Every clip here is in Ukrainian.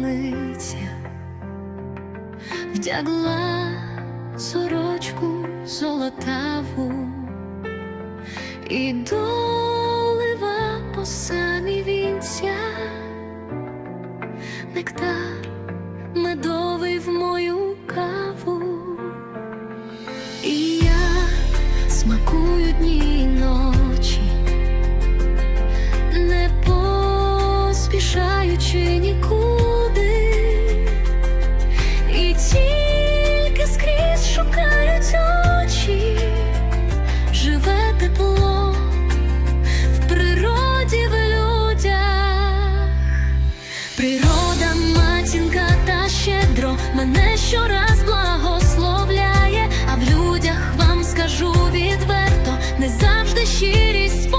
рукавиця, вдягла сорочку золотаву і долива по самі вінця, нектар медовий в мою каву. І я смакую дні Природа, матінка та щедро мене щораз благословляє, а в людях вам скажу відверто, не завжди щирість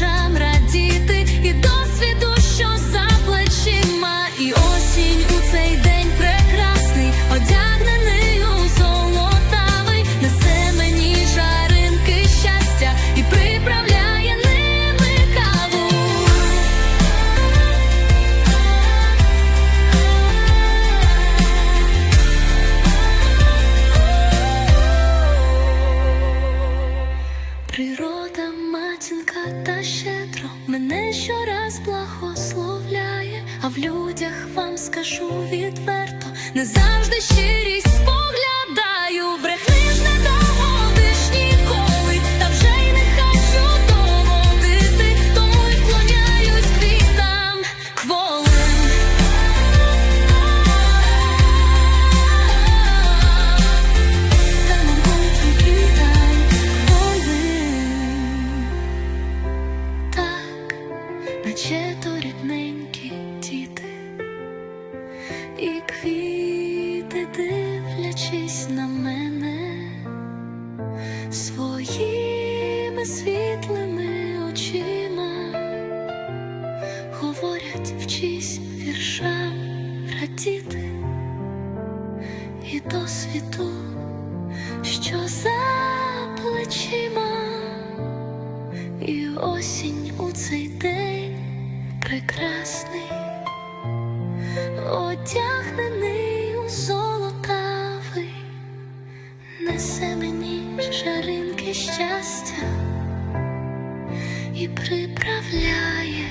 вчись радіти. І досвіду, що за плечима, і осінь у цей день прекрасний, одягнений у золотавий, несе мені жаринки щастя. І приправляє ними каву. Природа, матінка та щедро мене щораз благословляє, а в людях вам скажу відверто, не завжди щирість споглядаю, брехни своїми світлими очима, говорять, вчись віршам радіти. І досвіду, що за шаринки щастя і приправляє.